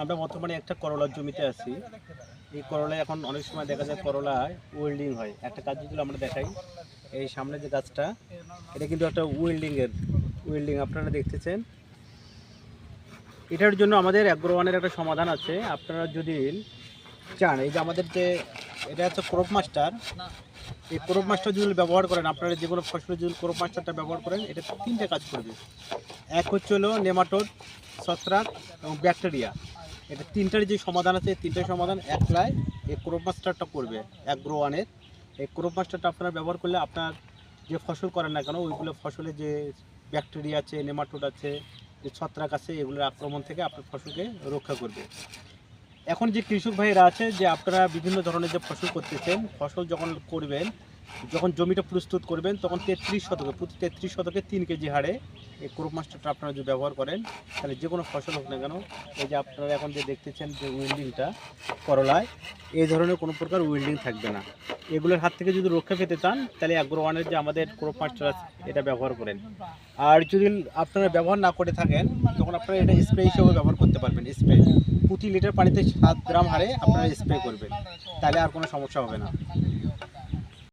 আমরা বর্তমানে একটা করলার জমিতে আছি। এই করলায় এখন অনেক সময় দেখা যায় করলায় ওয়েল্ডিং হয়। একটা কাজ যদি আমরা দেখাই, এই সামনে যে গাছটা, এটা কিন্তু একটা ওয়েল্ডিংয়ের ওয়েল্ডিং আপনারা দেখতেছেন। এটার জন্য আমাদের অ্যাগ্রোওয়ানের একটা সমাধান আছে। আপনারা যদি চান, এই যে আমাদের যে, এটা হচ্ছে ক্রপ মাস্টার এই ক্রপ মাস্টার যদি ব্যবহার করেন। আপনারা যে কোনো ফসলের যদি ক্রপ মাস্টারটা ব্যবহার করেন, এটা তিনটে কাজ করবে। এক হচ্ছে হলো নেমাটোড, ছত্রাক এবং ব্যাকটেরিয়া। এটা তিনটার যে সমাধান আছে তিনটার সমাধান একলাই এই ক্রপ মাস্টারটা করবে অ্যাগ্রো ওয়ানের এই ক্রপ মাস্টারটা আপনারা ব্যবহার করলে আপনার যে ফসল করেন না কেন, ওইগুলো ফসলে যে ব্যাকটেরিয়া আছে নেমাটোড আছে, যে ছত্রাক আছে, এগুলোর আক্রমণ থেকে আপনার ফসলকে রক্ষা করবে। এখন যে কৃষক ভাইয়েরা আছে, যে আপনারা বিভিন্ন ধরনের যে ফসল করতেছেন, ফসল যখন করবেন যখন জমিটা প্রস্তুত করবেন, তখন তেত্রিশ শতকে, প্রতি তেত্রিশ শতকে তিন কেজি হারে এই ক্রপ মাস্টারটা আপনারা যদি ব্যবহার করেন, তাহলে যে কোনো ফসল হোক না কেন, এই যে আপনারা এখন যে দেখতেছেন যে উইল্ডিংটা করলায়, এই ধরনের কোনো প্রকার উইল্ডিং থাকবে না। এগুলোর হাত থেকে যদি রক্ষা পেতে চান, তাহলে অ্যাগ্রো ওয়ানের যে আমাদের ক্রপ মাস্টার আছে এটা ব্যবহার করেন। আর যদি আপনারা ব্যবহার না করে থাকেন, তখন আপনারা এটা স্প্রে হিসেবে ব্যবহার করতে পারবেন স্প্রে প্রতি লিটার পানিতে সাত গ্রাম হারে আপনারা স্প্রে করবেন, তাহলে আর কোনো সমস্যা হবে না।